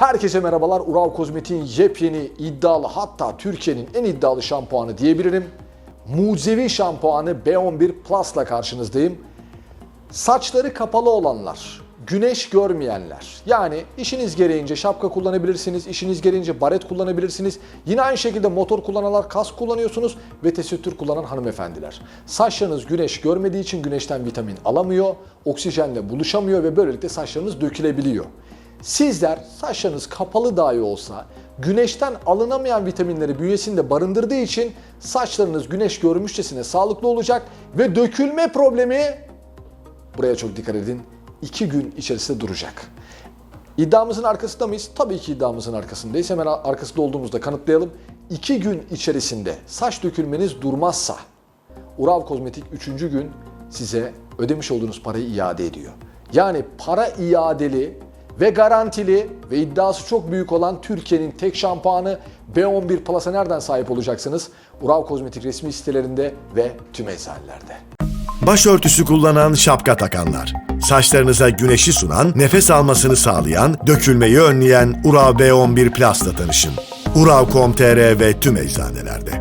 Herkese merhabalar. Ural Kozmetik'in yepyeni iddialı hatta Türkiye'nin en iddialı şampuanı diyebilirim. Mucizevi şampuanı B11 Plus'la karşınızdayım. Saçları kapalı olanlar, güneş görmeyenler. Yani işiniz gereğince şapka kullanabilirsiniz, işiniz gereğince baret kullanabilirsiniz. Yine aynı şekilde motor kullananlar kask kullanıyorsunuz ve tesettür kullanan hanımefendiler. Saçlarınız güneş görmediği için güneşten vitamin alamıyor, oksijenle buluşamıyor ve böylelikle saçlarınız dökülebiliyor. Sizler saçlarınız kapalı dahi olsa güneşten alınamayan vitaminleri bünyesinde barındırdığı için saçlarınız güneş görmüşçesine sağlıklı olacak ve dökülme problemi buraya çok dikkat edin 2 gün içerisinde duracak. İddiamızın arkasında mıyız? Tabii ki iddiamızın arkasındayız. Hemen arkasında olduğumuzda kanıtlayalım. 2 gün içerisinde saç dökülmeniz durmazsa Urav Kozmetik 3. gün size ödemiş olduğunuz parayı iade ediyor. Yani para iadeli ve garantili ve iddiası çok büyük olan Türkiye'nin tek şampuanı B11 Plus'a nereden sahip olacaksınız? Urav Kozmetik resmi sitelerinde ve tüm eczanelerde. Başörtüsü kullanan, şapka takanlar. Saçlarınıza güneşi sunan, nefes almasını sağlayan, dökülmeyi önleyen Urav B11 Plus'la tanışın. Urav.com.tr ve tüm eczanelerde.